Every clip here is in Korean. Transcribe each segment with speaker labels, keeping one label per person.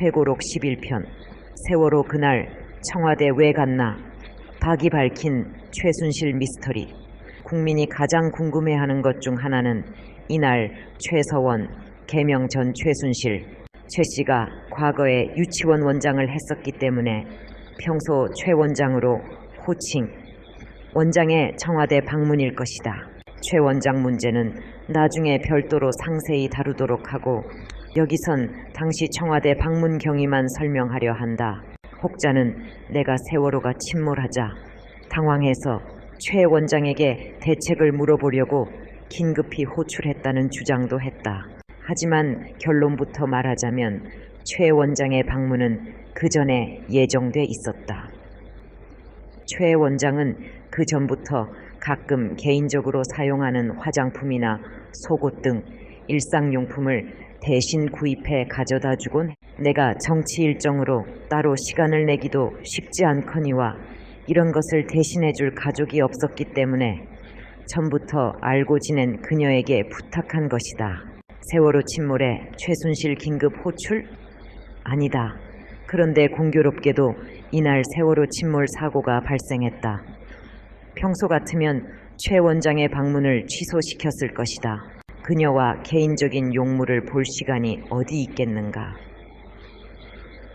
Speaker 1: 회고록 11편. 세월호 그날 청와대 왜 갔나? 박이 밝힌 최순실 미스터리. 국민이 가장 궁금해하는 것 중 하나는 이날 최서원 개명 전 최순실 최 씨가 과거에 유치원 원장을 했었기 때문에 평소 최 원장으로 호칭. 원장의 청와대 방문일 것이다. 최 원장 문제는 나중에 별도로 상세히 다루도록 하고 여기선 당시 청와대 방문 경위만 설명하려 한다. 혹자는 내가 세월호가 침몰하자 당황해서 최 원장에게 대책을 물어보려고 긴급히 호출했다는 주장도 했다. 하지만 결론부터 말하자면 최 원장의 방문은 그 전에 예정돼 있었다. 최 원장은 그 전부터 가끔 개인적으로 사용하는 화장품이나 속옷 등 일상용품을 대신 구입해 가져다 주곤 내가 정치 일정으로 따로 시간을 내기도 쉽지 않거니와 이런 것을 대신해 줄 가족이 없었기 때문에 전부터 알고 지낸 그녀에게 부탁한 것이다. 세월호 침몰에 최순실 긴급 호출? 아니다. 그런데 공교롭게도 이날 세월호 침몰 사고가 발생했다. 평소 같으면 최 원장의 방문을 취소시켰을 것이다. 그녀와 개인적인 용무를 볼 시간이 어디 있겠는가.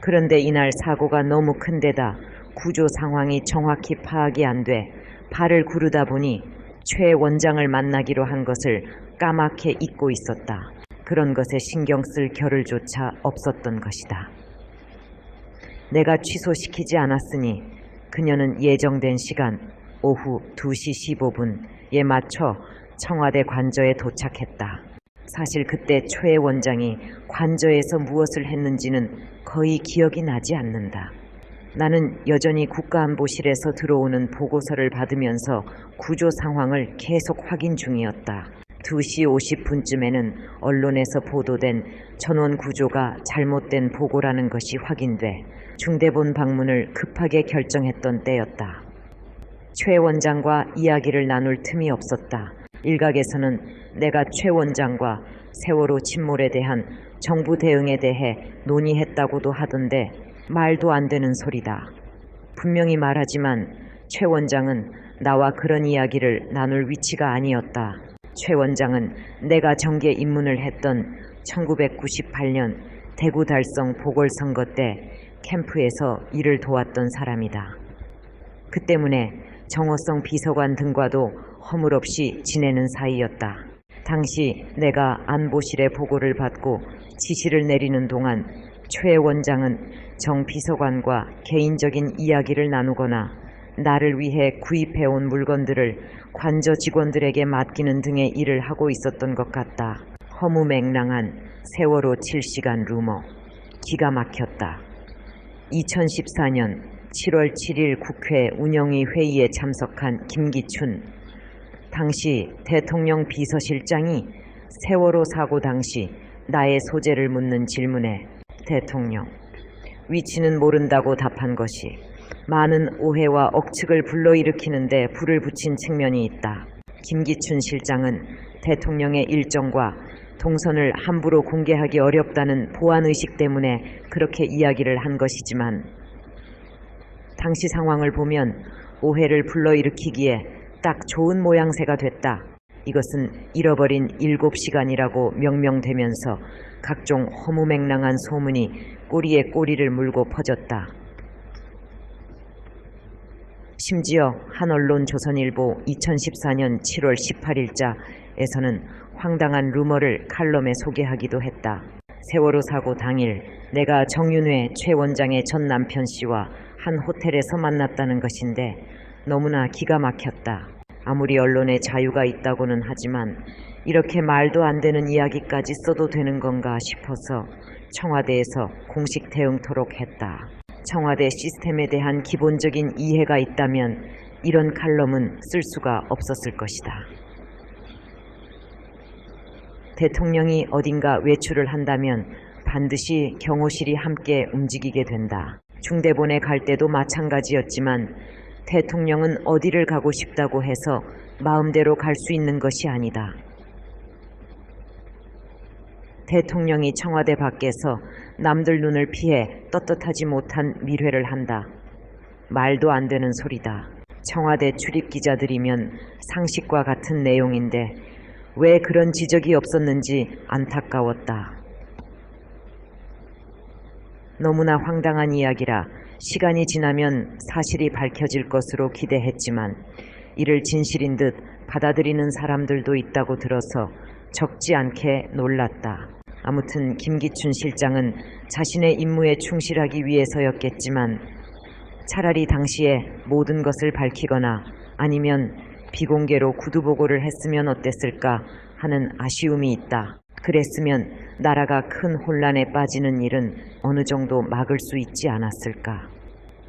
Speaker 1: 그런데 이날 사고가 너무 큰데다 구조 상황이 정확히 파악이 안 돼 발을 구르다 보니 최 원장을 만나기로 한 것을 까맣게 잊고 있었다. 그런 것에 신경 쓸 겨를조차 없었던 것이다. 내가 취소시키지 않았으니 그녀는 예정된 시간 오후 2시 15분에 맞춰 청와대 관저에 도착했다. 사실 그때 최 원장이 관저에서 무엇을 했는지는 거의 기억이 나지 않는다. 나는 여전히 국가안보실에서 들어오는 보고서를 받으면서 구조 상황을 계속 확인 중이었다. 2시 50분쯤에는 언론에서 보도된 전원 구조가 잘못된 보고라는 것이 확인돼 중대본 방문을 급하게 결정했던 때였다. 최 원장과 이야기를 나눌 틈이 없었다. 일각에서는 내가 최 원장과 세월호 침몰에 대한 정부 대응에 대해 논의했다고도 하던데 말도 안 되는 소리다. 분명히 말하지만 최 원장은 나와 그런 이야기를 나눌 위치가 아니었다. 최 원장은 내가 정계 입문을 했던 1998년 대구 달성 보궐선거 때 캠프에서 일을 도왔던 사람이다. 그 때문에 정호성 비서관 등과도 허물없이 지내는 사이였다. 당시 내가 안보실의 보고를 받고 지시를 내리는 동안 최 원장은 정 비서관과 개인적인 이야기를 나누거나 나를 위해 구입해온 물건들을 관저 직원들에게 맡기는 등의 일을 하고 있었던 것 같다. 허무맹랑한 세월호 7시간 루머. 기가 막혔다. 2014년 7월 7일 국회 운영위 회의에 참석한 김기춘 당시 대통령 비서실장이 세월호 사고 당시 나의 소재를 묻는 질문에 대통령 위치는 모른다고 답한 것이 많은 오해와 억측을 불러일으키는데 불을 붙인 측면이 있다. 김기춘 실장은 대통령의 일정과 동선을 함부로 공개하기 어렵다는 보안의식 때문에 그렇게 이야기를 한 것이지만 당시 상황을 보면 오해를 불러일으키기에 딱 좋은 모양새가 됐다. 이것은 잃어버린 일곱 시간이라고 명명되면서 각종 허무맹랑한 소문이 꼬리에 꼬리를 물고 퍼졌다. 심지어 한 언론 조선일보 2014년 7월 18일자에서는 황당한 루머를 칼럼에 소개하기도 했다. 세월호 사고 당일 내가 정윤회 최 원장의 전 남편 씨와 한 호텔에서 만났다는 것인데 너무나 기가 막혔다. 아무리 언론에 자유가 있다고는 하지만 이렇게 말도 안 되는 이야기까지 써도 되는 건가 싶어서 청와대에서 공식 대응토록 했다. 청와대 시스템에 대한 기본적인 이해가 있다면 이런 칼럼은 쓸 수가 없었을 것이다. 대통령이 어딘가 외출을 한다면 반드시 경호실이 함께 움직이게 된다. 중대본에 갈 때도 마찬가지였지만 대통령은 어디를 가고 싶다고 해서 마음대로 갈 수 있는 것이 아니다. 대통령이 청와대 밖에서 남들 눈을 피해 떳떳하지 못한 밀회를 한다. 말도 안 되는 소리다. 청와대 출입 기자들이면 상식과 같은 내용인데 왜 그런 지적이 없었는지 안타까웠다. 너무나 황당한 이야기라 시간이 지나면 사실이 밝혀질 것으로 기대했지만 이를 진실인 듯 받아들이는 사람들도 있다고 들어서 적지 않게 놀랐다. 아무튼 김기춘 실장은 자신의 임무에 충실하기 위해서였겠지만 차라리 당시에 모든 것을 밝히거나 아니면 비공개로 구두보고를 했으면 어땠을까 하는 아쉬움이 있다. 그랬으면 나라가 큰 혼란에 빠지는 일은 어느 정도 막을 수 있지 않았을까.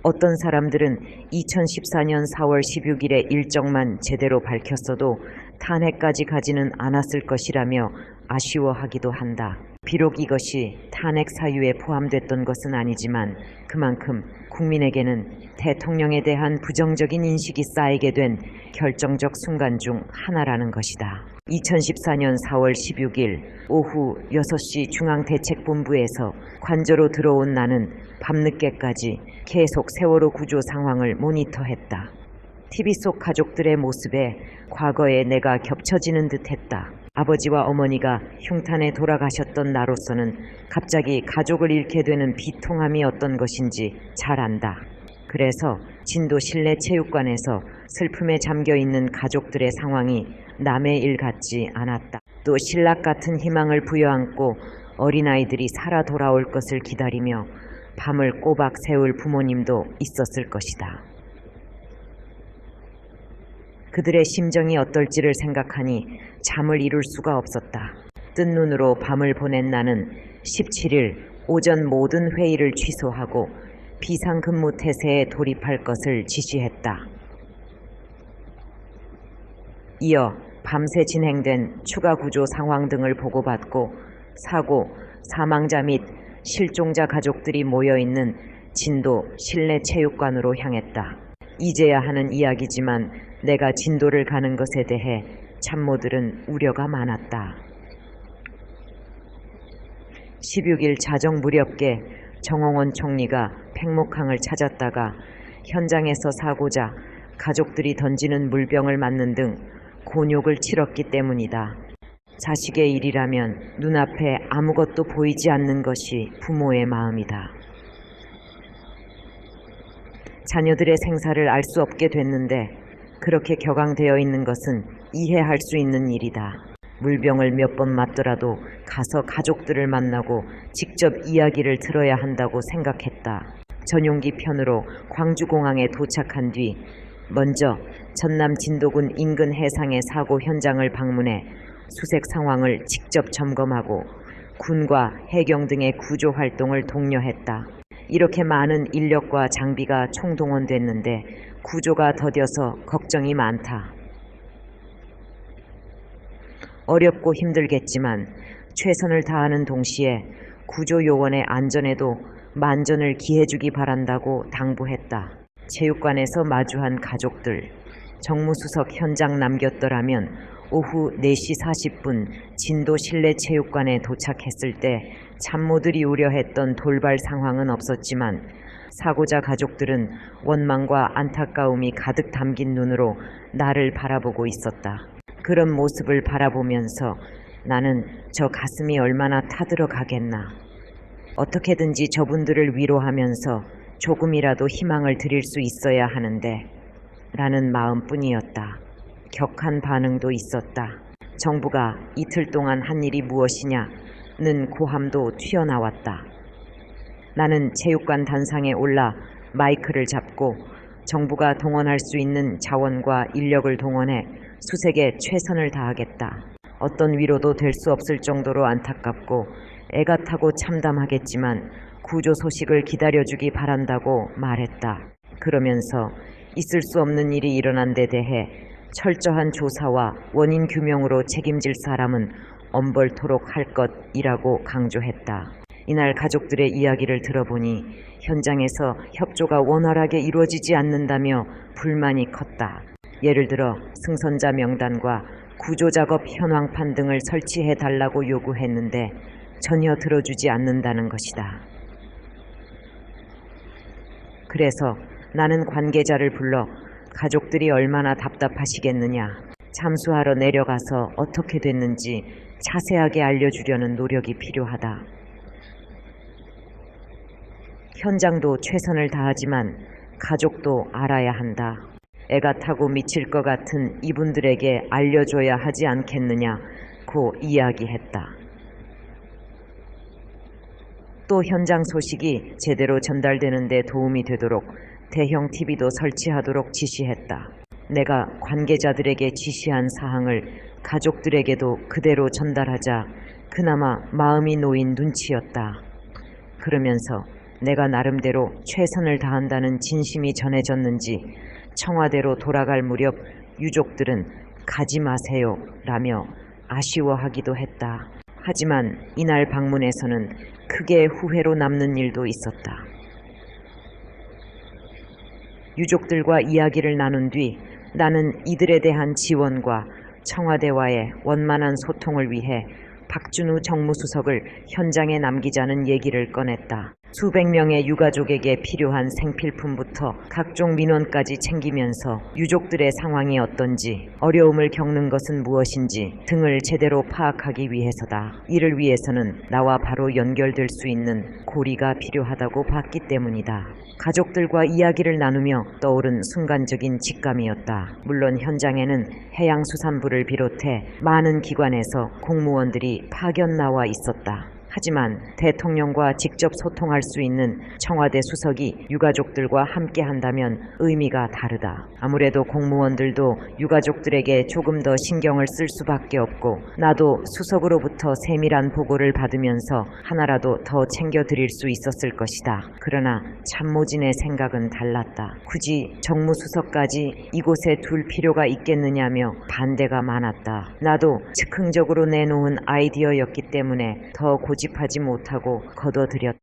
Speaker 1: 어떤 사람들은 2014년 4월 16일의 일정만 제대로 밝혔어도 탄핵까지 가지는 않았을 것이라며 아쉬워하기도 한다. 비록 이것이 탄핵 사유에 포함됐던 것은 아니지만 그만큼 국민에게는 대통령에 대한 부정적인 인식이 쌓이게 된 결정적 순간 중 하나라는 것이다. 2014년 4월 16일 오후 6시 중앙대책본부에서 관저로 들어온 나는 밤늦게까지 계속 세월호 구조 상황을 모니터했다. TV 속 가족들의 모습에 과거에 내가 겹쳐지는 듯 했다. 아버지와 어머니가 흉탄에 돌아가셨던 나로서는 갑자기 가족을 잃게 되는 비통함이 어떤 것인지 잘 안다. 그래서 진도 실내 체육관에서 슬픔에 잠겨 있는 가족들의 상황이 남의 일 같지 않았다. 또 신락 같은 희망을 부여안고 어린아이들이 살아 돌아올 것을 기다리며 밤을 꼬박 세울 부모님도 있었을 것이다. 그들의 심정이 어떨지를 생각하니 잠을 이룰 수가 없었다. 뜬 눈으로 밤을 보낸 나는 17일 오전 모든 회의를 취소하고 비상근무 태세에 돌입할 것을 지시했다. 이어 밤새 진행된 추가 구조 상황 등을 보고받고 사고, 사망자 및 실종자 가족들이 모여 있는 진도 실내 체육관으로 향했다. 이제야 하는 이야기지만 내가 진도를 가는 것에 대해 참모들은 우려가 많았다. 16일 자정 무렵께 정홍원 총리가 팽목항을 찾았다가 현장에서 사고자 가족들이 던지는 물병을 맞는 등 곤욕을 치렀기 때문이다. 자식의 일이라면 눈앞에 아무것도 보이지 않는 것이 부모의 마음이다. 자녀들의 생사를 알 수 없게 됐는데 그렇게 격앙되어 있는 것은 이해할 수 있는 일이다. 물병을 몇 번 맞더라도 가서 가족들을 만나고 직접 이야기를 들어야 한다고 생각했다. 전용기 편으로 광주공항에 도착한 뒤 먼저 전남 진도군 인근 해상의 사고 현장을 방문해 수색 상황을 직접 점검하고 군과 해경 등의 구조 활동을 독려했다. 이렇게 많은 인력과 장비가 총동원됐는데 구조가 더뎌서 걱정이 많다. 어렵고 힘들겠지만 최선을 다하는 동시에 구조 요원의 안전에도 만전을 기해주기 바란다고 당부했다. 체육관에서 마주한 가족들, 정무수석 현장 남겼더라면 오후 4시 40분 진도 실내 체육관에 도착했을 때 참모들이 우려했던 돌발 상황은 없었지만 사고자 가족들은 원망과 안타까움이 가득 담긴 눈으로 나를 바라보고 있었다. 그런 모습을 바라보면서 나는 저 가슴이 얼마나 타들어 가겠나. 어떻게든지 저분들을 위로하면서 조금이라도 희망을 드릴 수 있어야 하는데 라는 마음뿐이었다. 격한 반응도 있었다. 정부가 이틀 동안 한 일이 무엇이냐 는 고함도 튀어나왔다. 나는 체육관 단상에 올라 마이크를 잡고 정부가 동원할 수 있는 자원과 인력을 동원해 수색에 최선을 다하겠다. 어떤 위로도 될 수 없을 정도로 안타깝고 애가 타고 참담하겠지만 구조 소식을 기다려주기 바란다고 말했다. 그러면서 있을 수 없는 일이 일어난 데 대해 철저한 조사와 원인 규명으로 책임질 사람은 엄벌토록 할 것이라고 강조했다. 이날 가족들의 이야기를 들어보니 현장에서 협조가 원활하게 이루어지지 않는다며 불만이 컸다. 예를 들어 승선자 명단과 구조작업 현황판 등을 설치해 달라고 요구했는데 전혀 들어주지 않는다는 것이다. 그래서 나는 관계자를 불러 가족들이 얼마나 답답하시겠느냐. 잠수하러 내려가서 어떻게 됐는지 자세하게 알려주려는 노력이 필요하다. 현장도 최선을 다하지만 가족도 알아야 한다. 애가 타고 미칠 것 같은 이분들에게 알려줘야 하지 않겠느냐고 이야기했다. 또 현장 소식이 제대로 전달되는 데 도움이 되도록 대형 TV도 설치하도록 지시했다. 내가 관계자들에게 지시한 사항을 가족들에게도 그대로 전달하자 그나마 마음이 놓인 눈치였다. 그러면서 내가 나름대로 최선을 다한다는 진심이 전해졌는지 청와대로 돌아갈 무렵 유족들은 가지 마세요 라며 아쉬워하기도 했다. 하지만 이날 방문에서는 크게 후회로 남는 일도 있었다. 유족들과 이야기를 나눈 뒤 나는 이들에 대한 지원과 청와대와의 원만한 소통을 위해 박준우 정무수석을 현장에 남기자는 얘기를 꺼냈다. 수백 명의 유가족에게 필요한 생필품부터 각종 민원까지 챙기면서 유족들의 상황이 어떤지, 어려움을 겪는 것은 무엇인지 등을 제대로 파악하기 위해서다. 이를 위해서는 나와 바로 연결될 수 있는 고리가 필요하다고 봤기 때문이다. 가족들과 이야기를 나누며 떠오른 순간적인 직감이었다. 물론 현장에는 해양수산부를 비롯해 많은 기관에서 공무원들이 파견 나와 있었다. 하지만 대통령과 직접 소통할 수 있는 청와대 수석이 유가족들과 함께 한다면 의미가 다르다. 아무래도 공무원들도 유가족들에게 조금 더 신경을 쓸 수밖에 없고 나도 수석으로부터 세밀한 보고를 받으면서 하나라도 더 챙겨드릴 수 있었을 것이다. 그러나 참모진의 생각은 달랐다. 굳이 정무수석까지 이곳에 둘 필요가 있겠느냐며 반대가 많았다. 나도 즉흥적으로 내놓은 아이디어였기 때문에 더 고집하지 못하고 거둬들였다.